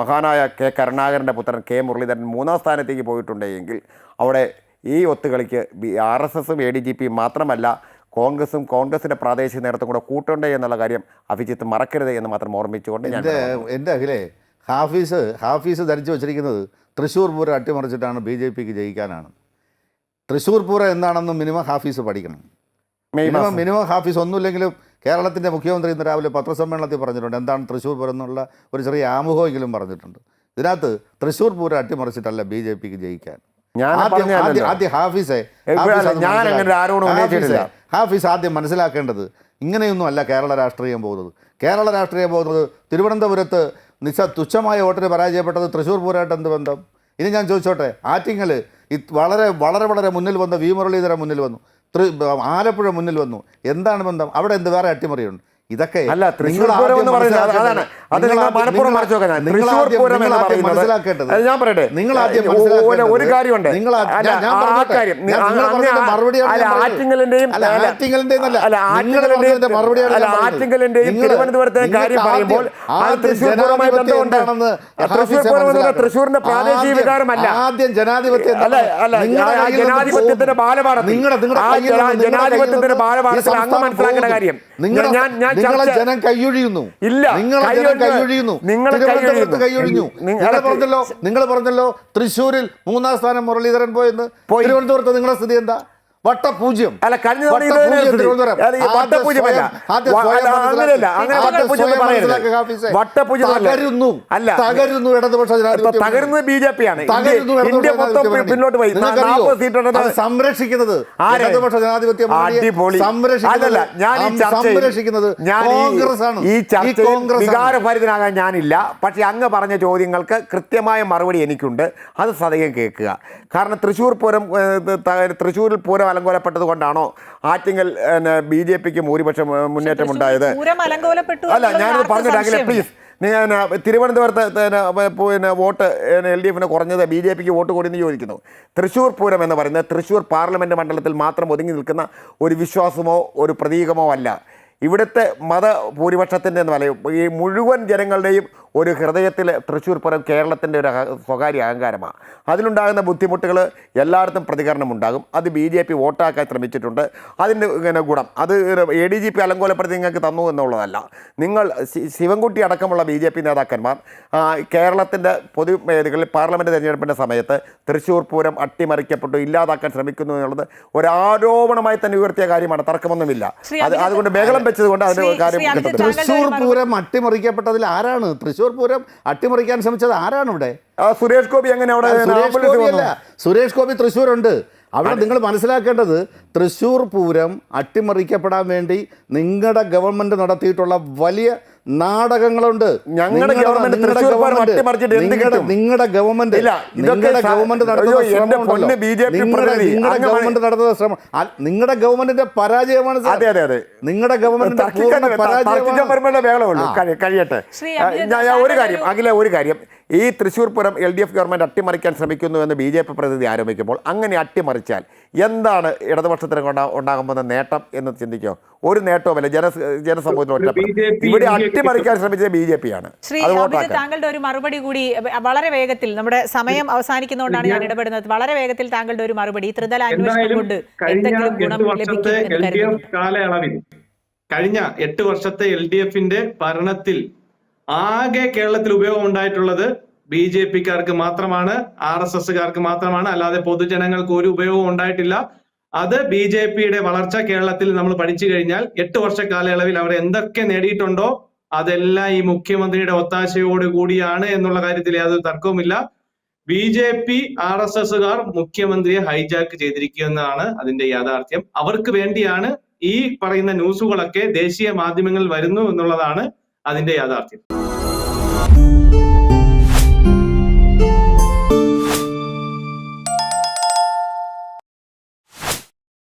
മഹാനായ കെ കരുണാകരന്റെ പുത്രൻ കെ മുരളീധരൻ മൂന്നാം സ്ഥാനത്തേക്ക് പോയിട്ടുണ്ടെങ്കിൽ അവിടെ ഈ ഒത്തുകളിക്ക് ബി ആർ എസ് എസും എ ഡി ജി പിയും മാത്രമല്ല കോൺഗ്രസും കോൺഗ്രസിന്റെ പ്രാദേശിക നേതൃത്വം കൂടെ കൂട്ടുണ്ടേ എന്നുള്ള കാര്യം അഭിജിത്ത് മറക്കരുത് എന്ന് മാത്രം ഓർമ്മിച്ചുകൊണ്ട് ഞാൻ എന്റെ എന്റെ അഖിലേ ഹാഫീസ് ഹാഫീസ് ധരിച്ചു വച്ചിരിക്കുന്നത് തൃശ്ശൂർ പൂരം അട്ടിമറിച്ചിട്ടാണ് ബി ജെ പിക്ക് ജയിക്കാനാണ്. തൃശ്ശൂർ പൂരം എന്താണെന്ന് മിനിമം ഹാഫീസ് പഠിക്കണം. മിനിമം മിനിമം ഹാഫീസ് ഒന്നുമില്ലെങ്കിലും കേരളത്തിന്റെ മുഖ്യമന്ത്രി ഇന്ന് രാവിലെ പത്രസമ്മേളനത്തിൽ പറഞ്ഞിട്ടുണ്ട്. എന്താണ് തൃശ്ശൂർ പൂരം എന്നുള്ള ഒരു ചെറിയ ആമുഖമെങ്കിലും പറഞ്ഞിട്ടുണ്ട്. ഇതിനകത്ത് തൃശ്ശൂർ പൂരം അട്ടിമറിച്ചിട്ടല്ല ബി ജെ പിക്ക് ജയിക്കാൻ. ആദ്യം ഹാഫീസെ ആദ്യം മനസ്സിലാക്കേണ്ടത് ഇങ്ങനെയൊന്നും അല്ല കേരള രാഷ്ട്രീയം പോകുന്നത്. കേരള രാഷ്ട്രീയം പോകുന്നത് തിരുവനന്തപുരത്ത് നിശ തുച്ഛമായ വോട്ടിന് പരാജയപ്പെട്ടത് തൃശ്ശൂർ പൂരമായിട്ട് എന്ത് ബന്ധം? ഇനി ഞാൻ ചോദിച്ചോട്ടെ ആറ്റിങ്ങൽ വളരെ വളരെ വളരെ മുന്നിൽ വന്ന വി മുരളീധരൻ മുന്നിൽ വന്നു. ആലപ്പുഴ മുന്നിൽ വന്നു. എന്താണ് ബന്ധം? അവിടെ എന്ത്? വേറെ അട്ടിമറിയുണ്ട്. ഇതൊക്കെ അല്ല, തൃശ്ശൂർ നിങ്ങൾ പൂരം എന്ന് പറയുന്നത് അതാണ്. അത് നിങ്ങൾ നിങ്ങൾ മനഃപൂർവം മറച്ചു വെക്കാൻ. തൃശ്ശൂർ ആദ്യം- പൂരം എന്ന് പറയുന്നത് ഞാൻ പറയട്ടെ. നിങ്ങൾ ആദ്യം ഒരു- കാര്യമുണ്ട്. നിങ്ങൾ കാര്യം. ആറ്റിങ്ങലിന്റെയും- ആറ്റിങ്ങലിന്റെയും പറയുമ്പോൾ അത് തൃശ്ശൂർ പൂരവുമായി ജനാധിപത്യം ബന്ധമുണ്ട്. എന്താണെന്ന് തൃശ്ശൂർ പൂരം എന്നത് തൃശ്ശൂരിന്റെ പ്രാദേശിക വികാരമല്ല. ആദ്യം ജനാധിപത്യം ജനാധിപത്യത്തിന്റെ ബാലപാഠം ജനാധിപത്യത്തിന്റെ ബാലപാഠത്തിൽ അങ്ങ് മനസ്സിലാക്കേണ്ട. കാര്യം ഞാൻ ഞാൻ ഞാൻ നിങ്ങളെ ജനം കൈയൊഴിയുന്നു. ഇല്ല, നിങ്ങളെ ജനം കൈയൊഴിയുന്നു. നിങ്ങൾ കൈയൊഴിഞ്ഞു. നിങ്ങൾ- പറഞ്ഞല്ലോ നിങ്ങൾ പറഞ്ഞല്ലോ തൃശ്ശൂരിൽ മൂന്നാം സ്ഥാനം മുരളീധരൻ പോയെന്ന്. പോയി. തിരുവനന്തപുരത്ത് നിങ്ങളുടെ സ്ഥിതി എന്താ? വട്ടപൂജ്യം അല്ല കഴിഞ്ഞ. അല്ല, വട്ടപൂജ്യമല്ല. അങ്ങനെയല്ല. അങ്ങനെ വട്ടപൂജ്യം. തകരുന്നു. തകരുന്നു ഇടതുപക്ഷ. തകരുന്നത് ബി ജെ പി ആണ് ഇന്ത്യ- മൊത്തം പിന്നോട്ട് പോയി സീറ്റ് സംരക്ഷിക്കുന്നത്? ഇടതുപക്ഷ ജനാധിപത്യ ഞാൻ ഈ സംരക്ഷിക്കുന്നത് ഞാൻ ചർച്ചയിൽ. വികാരഭരിതനാകാൻ ഞാനില്ല പക്ഷെ അങ്ങ് പറഞ്ഞ ചോദ്യങ്ങൾക്ക് കൃത്യമായ മറുപടി എനിക്കുണ്ട് അത് സദയം കേൾക്കുക കാരണം തൃശ്ശൂർ പൂരം തൃശ്ശൂരിൽ പൂരം അലങ്കോലപ്പെട്ടത് കൊണ്ടാണോ ആറ്റിങ്ങൽ ബി ജെ പിക്ക് ഭൂരിപക്ഷം ഏഹ്, മുന്നേറ്റം ഉണ്ടായത്? അല്ല ഞാനത് ആർക്കും പ്ലീസ് തിരുവനന്തപുരത്ത് പിന്നെ വോട്ട് എൽ ഡി എഫിന് കുറഞ്ഞത് ബി ജെ പിക്ക് വോട്ട് കൂടിയെന്ന് ചോദിക്കുന്നു. തൃശ്ശൂർ പൂരം എന്ന് പറയുന്നത് തൃശ്ശൂർ പാർലമെന്റ് മണ്ഡലത്തിൽ മാത്രം ഒതുങ്ങി നിൽക്കുന്ന ഒരു വിശ്വാസമോ ഒരു പ്രതീകമോ അല്ല. ഇവിടുത്തെ മതഭൂരിപക്ഷത്തിന്റെ എന്ന് പറയും ഈ മുഴുവൻ ജനങ്ങളുടെയും ഒരു ഹൃദയത്തിൽ തൃശ്ശൂർ പൂരം കേരളത്തിന്റെ ഒരു സ്വകാര്യ അഹങ്കാരമാണ്. അതിലുണ്ടാകുന്ന ബുദ്ധിമുട്ടുകൾ എല്ലായിടത്തും പ്രതികരണം ഉണ്ടാകും അത് ബി ജെ പി വോട്ടാക്കാൻ ശ്രമിച്ചിട്ടുണ്ട്. അതിന്റെ ഇങ്ങനെ ഗുണം. അത് എ ഡി ജി പി അലങ്കോലപ്പെടുത്തി നിങ്ങൾക്ക് തന്നു എന്നുള്ളതല്ല. നിങ്ങൾ ശിവൻകുട്ടി അടക്കമുള്ള ബി ജെ പി നേതാക്കന്മാർ കേരളത്തിന്റെ പൊതുവേദികളിൽ പാർലമെന്റ് തിരഞ്ഞെടുപ്പിന്റെ സമയത്ത് തൃശ്ശൂർ പൂരം അട്ടിമറിക്കപ്പെട്ടു ഇല്ലാതാക്കാൻ ശ്രമിക്കുന്നു എന്നുള്ളത് ഒരു ആരോപണമായി തന്നെ ഉയർത്തിയ കാര്യമാണ്. തർക്കമൊന്നുമില്ല. അത് അതുകൊണ്ട് ബഹളം വെച്ചത് കൊണ്ട് അതിന് കാര്യം തൃശ്ശൂർ പൂരം അട്ടിമറിക്കപ്പെട്ടതിൽ ആരാണ് തൃശ്ശൂർ പൂരം അട്ടിമറിക്കാൻ ശ്രമിച്ചത് ആരാണ് ഇവിടെ സുരേഷ് ഗോപി എങ്ങനെ അവിടെ സുരേഷ് ഗോപി? അല്ല സുരേഷ് ഗോപി തൃശ്ശൂരുണ്ട്. അവിടെ നിങ്ങൾ മനസ്സിലാക്കേണ്ടത് തൃശ്ശൂർ പൂരം അട്ടിമറിക്കപ്പെടാൻ വേണ്ടി നിങ്ങളുടെ ഗവൺമെന്റ് നടത്തിയിട്ടുള്ള വലിയ നാടകങ്ങളുണ്ട്. ഞങ്ങളുടെ ഗവൺമെന്റ് നിങ്ങളുടെ ഗവൺമെന്റ് ഇല്ല, നിങ്ങളുടെ ഗവൺമെന്റ് നടത്തുന്ന ശ്രമം നിങ്ങളുടെ പ്രതിനിധി, നിങ്ങളുടെ അങ്ങ് ഗവൺമെന്റ് നടത്തുന്ന ശ്രമം നിങ്ങളുടെ ഗവൺമെന്റിന്റെ പരാജയമാണ് അതെ അതെ അതെ. നിങ്ങളുടെ ഗവൺമെന്റിന്റെ പരാജയം. കഴിയട്ടെ. ശ്രീ ഞാൻ ഞാൻ ഒരു കാര്യം അഖില ഒരു കാര്യം. ഈ Thrissur Pooram L D F government അട്ടിമറിക്കാൻ ശ്രമിക്കുന്നു എന്ന് ബി ജെ പി പ്രതിനിധി ആരോപിക്കുമ്പോൾ അങ്ങനെ അട്ടിമറിച്ചാൽ എന്താണ് ഇടതുപക്ഷത്തിന് കൊണ്ടാ ഉണ്ടാകാൻ പോകുന്ന നേട്ടം എന്ന് ചിന്തിക്കോ? ഒരു നേട്ടവുമല്ല ജന ജനസമൂഹത്തിന് ഇവിടെ അട്ടിമറിക്കാൻ ശ്രമിച്ചത് ബി ജെ പി ആണ്. താങ്കളുടെ ഒരു മറുപടി കൂടി വളരെ വേഗത്തിൽ നമ്മുടെ സമയം അവസാനിക്കുന്നതുകൊണ്ടാണ് ഞാൻ ഇടപെടുന്നത്. വളരെ വേഗത്തിൽ താങ്കളുടെ ഒരു മറുപടി ഈ ത്രിതല അന്വേഷണം കൊണ്ട് എന്തെങ്കിലും ഗുണം ലഭിക്കും കാലയളവിൽ കഴിഞ്ഞ എട്ട് വർഷത്തെ എൽ ഡി എഫിന്റെ ഭരണത്തിൽ ആകെ കേരളത്തിൽ ഉപയോഗം ഉണ്ടായിട്ടുള്ളത് ബി ജെ പിക്കാർക്ക് മാത്രമാണ് ആർ എസ് എസ്സുകാർക്ക് മാത്രമാണ്. അല്ലാതെ പൊതുജനങ്ങൾക്ക് ഒരു ഉപയോഗവും ഉണ്ടായിട്ടില്ല. അത് ബി ജെ പിയുടെ വളർച്ച കേരളത്തിൽ നമ്മൾ പഠിച്ചു കഴിഞ്ഞാൽ എട്ട് വർഷ കാലയളവിൽ അവർ എന്തൊക്കെ നേടിയിട്ടുണ്ടോ അതെല്ലാം ഈ മുഖ്യമന്ത്രിയുടെ ഒത്താശയോട് കൂടിയാണ് എന്നുള്ള കാര്യത്തിൽ യാതൊരു തർക്കവുമില്ല. B J P R S എസുകാർ മുഖ്യമന്ത്രിയെ ഹൈജാക്ക് ചെയ്തിരിക്കുന്നതാണ് അതിന്റെ യാഥാർത്ഥ്യം. അവർക്ക് വേണ്ടിയാണ് ഈ പറയുന്ന ന്യൂസുകളൊക്കെ ദേശീയ മാധ്യമങ്ങളിൽ വരുന്നു എന്നുള്ളതാണ് അതിന്റെ യാഥാർത്ഥ്യം.